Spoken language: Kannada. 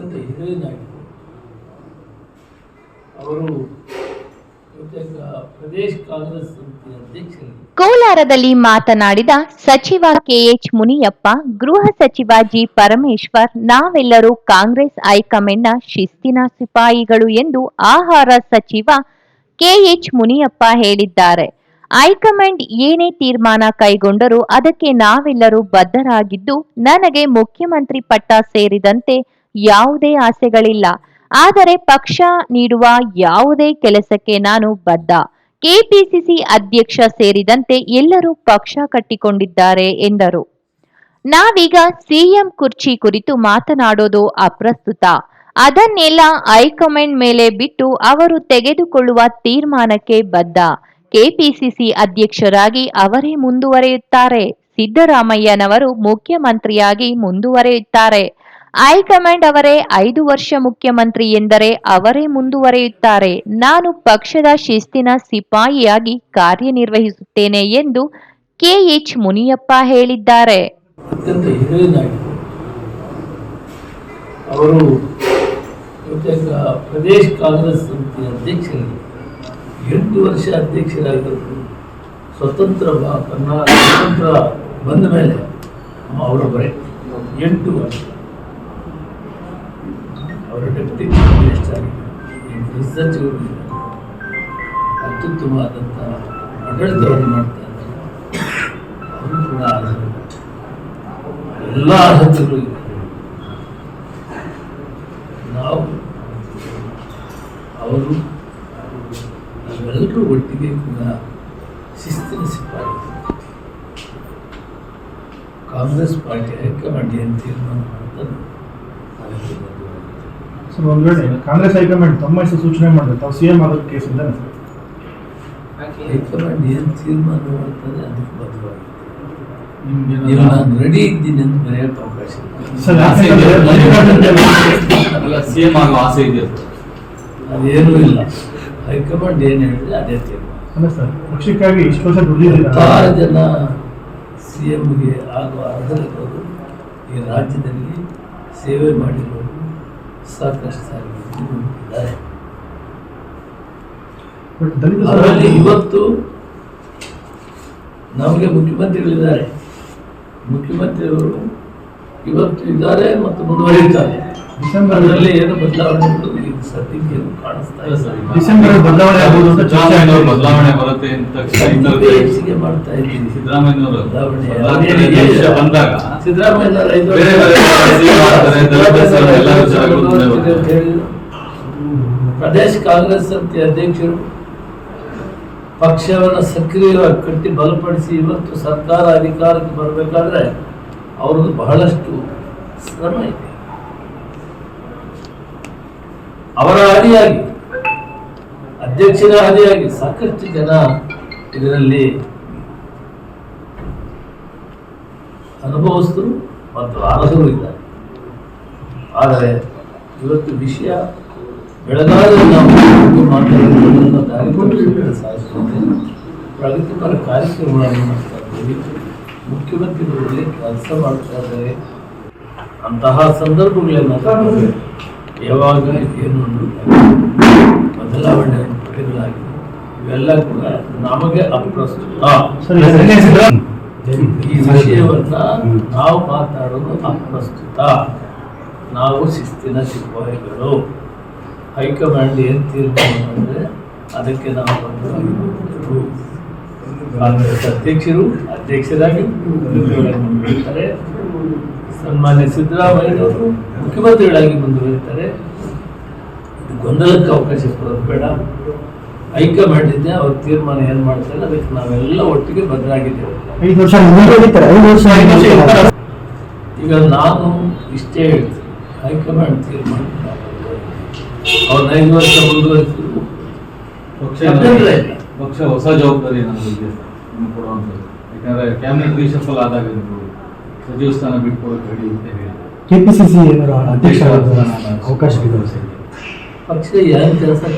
ಅತ್ಯಂತ ಹಿರಿಯ ನಾಯಕರು ಅವರು ಪ್ರದೇಶ ಕಾಂಗ್ರೆಸ್ ಅಧ್ಯಕ್ಷರು. ಕೋಲಾರದಲ್ಲಿ ಮಾತನಾಡಿದ ಸಚಿವ ಕೆಎಚ್ ಮುನಿಯಪ್ಪ, ಗೃಹ ಸಚಿವ ಜಿ ಪರಮೇಶ್ವರ್, ನಾವೆಲ್ಲರೂ ಕಾಂಗ್ರೆಸ್ ಹೈಕಮಾಂಡ್ನ ಶಿಸ್ತಿನ ಸಿಪಾಯಿಗಳು ಎಂದು ಆಹಾರ ಸಚಿವ ಕೆಎಚ್ ಮುನಿಯಪ್ಪ ಹೇಳಿದ್ದಾರೆ. ಹೈಕಮಾಂಡ್ ಏನೇ ತೀರ್ಮಾನ ಕೈಗೊಂಡರೂ ಅದಕ್ಕೆ ನಾವೆಲ್ಲರೂ ಬದ್ಧರಾಗಿದ್ದು, ನನಗೆ ಮುಖ್ಯಮಂತ್ರಿ ಪಟ್ಟ ಸೇರಿದಂತೆ ಯಾವುದೇ ಆಸೆಗಳಿಲ್ಲ. ಆದರೆ ಪಕ್ಷ ನೀಡುವ ಯಾವುದೇ ಕೆಲಸಕ್ಕೆ ನಾನು ಬದ್ಧ. ಕೆಪಿಸಿಸಿ ಅಧ್ಯಕ್ಷ ಸೇರಿದಂತೆ ಎಲ್ಲರೂ ಪಕ್ಷ ಕಟ್ಟಿಕೊಂಡಿದ್ದಾರೆ, ಎಂದರು. ನಾವೀಗ ಸಿಎಂ ಕುರ್ಚಿ ಕುರಿತು ಮಾತನಾಡೋದು ಅಪ್ರಸ್ತುತ. ಅದನ್ನೆಲ್ಲ ಹೈಕಮಾಂಡ್ ಮೇಲೆ ಬಿಟ್ಟು ಅವರು ತೆಗೆದುಕೊಳ್ಳುವ ತೀರ್ಮಾನಕ್ಕೆ ಬದ್ಧ. ಕೆಪಿಸಿಸಿ ಅಧ್ಯಕ್ಷರಾಗಿ ಅವರೇ ಮುಂದುವರೆಯುತ್ತಾರೆ. ಸಿದ್ದರಾಮಯ್ಯನವರು ಮುಖ್ಯಮಂತ್ರಿಯಾಗಿ ಮುಂದುವರಿಯುತ್ತಾರೆ. ಹೈಕಮಾಂಡ್ ಅವರೇ ಐದು ವರ್ಷ ಮುಖ್ಯಮಂತ್ರಿ ಎಂದರೆ ಅವರೇ ಮುಂದುವರೆಯುತ್ತಾರೆ. ನಾನು ಪಕ್ಷದ ಶಿಸ್ತಿನ ಸಿಪಾಯಿಯಾಗಿ ಕಾರ್ಯನಿರ್ವಹಿಸುತ್ತೇನೆ ಎಂದು ಕೆಎಚ್ ಮುನಿಯಪ್ಪ ಹೇಳಿದ್ದಾರೆ. ಅವರು ಪ್ರದೇಶ ಕಾಂಗ್ರೆಸ್ ಸಮಿತಿ ಅಧ್ಯಕ್ಷರು ಎಂಟು ವರ್ಷ ಅಧ್ಯಕ್ಷರಾಗಿದ್ದರು ಸ್ವತಂತ್ರ ಕರ್ನಾಟಕ ಸ್ವತಂತ್ರ ಬಂದ ಮೇಲೆ ಅವರೊಬ್ಬರೇ ಎಂಟು ವರ್ಷ. ಅವರ ಡೆಪ್ಟಿ ಚೀಫ್ ಅತ್ಯುತ್ತಮವಾದಂಥ ಆಡಳಿತವನ್ನು ಮಾಡ್ತಾ ಇದ್ದಾರೆ. ಅವರು ಕೂಡ. ಎಲ್ಲ ಅರ್ಹತೆಗಳು ನಾವು, ಅವರು, ನಾವೆಲ್ಲರೂ ಒಟ್ಟಿಗೆ ಕೂಡ ಶಿಸ್ತಿನ ಸಿಪಾಯಿ. ಕಾಂಗ್ರೆಸ್ ಪಾರ್ಟಿ, ಹೈಕಮಾಂಡ್ ಏನು ತೀರ್ಮಾನ ಬದ್ಧವಾಗಿರ್ತೇವೆ. ಸರ್ ಒಂದ್ ವೇಳೆ ಕಾಂಗ್ರೆಸ್ ಹೈಕಮಾಂಡ್ ತಮ್ಮ ಹೆಸರು ಸೂಚನೆ ಮಾಡಿದ್ರೆ ತಾವು ಸಿಎಂ ಆಗೋದು ಕೇಸ್ ಇದ್ದಾನೆ ಸರ್ ಹೈಕಮಾಂಡ್ ಏನು ತೀರ್ಮಾನ ಮಾಡ್ತಾರೆ ಅದಕ್ಕೆ ಬದಲಾಗಿ ನಿಮ್ಗೆ ನೀವು ನಾನು ರೆಡಿ ಇದ್ದೀನಿ ಅಂತ ಬರೆಯೋಕೆ ಅವಕಾಶ ಇಲ್ಲ. ಇದೆ. ಅಲ್ಲ ಸಿಎಂ ಆಗೋ ಆಸೆ ಇದೆ ಅದೇನೂ ಇಲ್ಲ. ಹೈಕಮಾಂಡ್ ಏನು ಹೇಳಿದ್ರೆ ಅದೇ ತೀರ್ಮಾನ. ಅಲ್ಲ ಸರ್ ಪಕ್ಷಕ್ಕಾಗಿ ಇಷ್ಟು ವರ್ಷ ಹತ್ತಾರು ಜನ ಸಿ ಎಂಗೆ ಆಗುವ ಅರ್ಹತೆಗಳು ಈ ರಾಜ್ಯದಲ್ಲಿ ಸೇವೆ ಮಾಡಿರೋರು. ಸಾಕಷ್ಟು ಅದರಲ್ಲಿ ಇವತ್ತು ನಮಗೆ ಮುಖ್ಯಮಂತ್ರಿಗಳಿದ್ದಾರೆ. ಮುಖ್ಯಮಂತ್ರಿಯವರು ಇವತ್ತು ಇದ್ದಾರೆ ಮತ್ತು ಮುಂದುವರಿಯುತ್ತಾರೆ. ಡಿಸೆಂಬರ್ ಅದರಲ್ಲಿ ಏನು ಬದಲಾವಣೆಗಳು ಸದ್ಯಕ್ಕೆ ಕಾಣಿಸ್ತಾ ಇಲ್ಲ. ಸರ್ ಡಿಸೆಂಬರ್ ಬದಲಾವಣೆ ಆಗ್ಬೋದು ಅಂತ ಸಿದ್ದರಾಮಯ್ಯನವರು ಬದಲಾವಣೆ ಬರುತ್ತೆ ಅಂತ ಇನ್ನೂ ಮಾಡ್ತಾ ಇದ್ದೀನಿ ಸಿದ್ದರಾಮಯ್ಯನವರು ಬದಲಾವಣೆ ಬಂದಾಗ ಸಿದ್ದರಾಮಯ್ಯನವರು ಐದು ಬೇರೆ ಬೇರೆ ಎಲ್ಲ ವಿಚಾರಗಳು. ಪ್ರದೇಶ್ ಕಾಂಗ್ರೆಸ್ ಸಮಿತಿ ಅಧ್ಯಕ್ಷರು ಪಕ್ಷವನ್ನು ಸಕ್ರಿಯವಾಗಿ ಕಟ್ಟಿ ಬಲಪಡಿಸಿ ಇವತ್ತು ಸರ್ಕಾರ ಅಧಿಕಾರಕ್ಕೆ ಬರಬೇಕಾದ್ರೆ ಅವ್ರದ್ದು ಬಹಳಷ್ಟು ಶ್ರಮ ಇದೆ. ಅವರ ಹಾದಿಯಾಗಿ ಅಧ್ಯಕ್ಷರ ಹಾದಿಯಾಗಿ ಸಾಕಷ್ಟು ಜನ ಇದರಲ್ಲಿ ಅನುಭವಸ್ಥರು ಮತ್ತು ಅರ್ಹರು ಇದ್ದಾರೆ. ಆದರೆ ಇವತ್ತು ವಿಷಯ ಬೆಳಗಾವಿ ನಾವು ಕುರಿತು ದಾರಿಕೊಂಡು ದಾರಿ ತಪ್ಪಿಸಲು ಪ್ರಗತಿಪರ ಕಾರ್ಯಕ್ರಮಗಳನ್ನು ಮಾಡ್ತಾ ಇದ್ದೀವಿ. ಮುಖ್ಯಮಂತ್ರಿಗಳು ಒಳ್ಳೆ ಕೆಲಸ ಮಾಡ್ತಾ ಇದ್ದಾರೆ. ಅಂತಹ ಸಂದರ್ಭಗಳೇನಾದರೂ ಯಾವಾಗ ಏನು ಬದಲಾವಣೆ ಇವೆಲ್ಲ ಕೂಡ ನಮಗೆ ಅಪ್ರಸ್ತುತ. ಈ ವಿಷಯವನ್ನ ನಾವು ಮಾತಾಡೋದು ಅಪ್ರಸ್ತುತ. ನಾವು ಶಿಸ್ತಿನ ಸಿಪಾಯಿಗಳು. ಹೈಕಮಾಂಡ್ ಏನ್ ತೀರ್ಮಾನ ಅಂದರೆ ಅದಕ್ಕೆ ನಾವು ಬಂದು ಕಾಂಗ್ರೆಸ್ ಅಧ್ಯಕ್ಷರು ಅಧ್ಯಕ್ಷರಾಗಿ ಸನ್ಮಾನ್ಯ ಸಿದ್ದರಾಮಯ್ಯನವರು ಮುಖ್ಯಮಂತ್ರಿಗಳಾಗಿ ಮುಂದುವರಿತಾರೆ ಇದು ಗೊಂದಲಕ್ಕೆ ಅವಕಾಶ ಕೊಡೋದು ಬೇಡ. ಹೈಕಮಾಂಡ್ ಇದೆ ಅವ್ರ ತೀರ್ಮಾನ ಏನ್ ಮಾಡ್ತಾರೆ ಅದಕ್ಕೆ ನಾವೆಲ್ಲ ಒಟ್ಟಿಗೆ ಬದ್ಧರಾಗಿದ್ದೇವೆ ಐದು ವರ್ಷ ಐದು ವರ್ಷ ವರ್ಷ ಈಗ ನಾನು ಇಷ್ಟೇ ಹೇಳ್ತೀನಿ. ಹೈಕಮಾಂಡ್ ತೀರ್ಮಾನ ಅವ್ರ ಐದು ವರ್ಷ ಮುಂದುವರಿಸಿದ್ರು. ಪಕ್ಷ ಪಕ್ಷ ಹೊಸ ಜವಾಬ್ದಾರಿ ಕೊಡುವಂಥದ್ದು. ಯಾಕಂದ್ರೆ ಕ್ಯಾಬಿನೆಟ್ ರೀಶಫಲ್ ಆದಾಗ ಸಚಿವ ಸ್ಥಾನ ಬಿಟ್ಕೊಡಕ್ಕೆ ರೆಡಿ ಅಂತ ಹೇಳಿ ಕೆಪಿಸಿಸಿ ಏನಾರು ಅಧ್ಯಕ್ಷ ಅವಕಾಶ ಇದೆ ಪಕ್ಷ ಏನು ಕೆಲಸ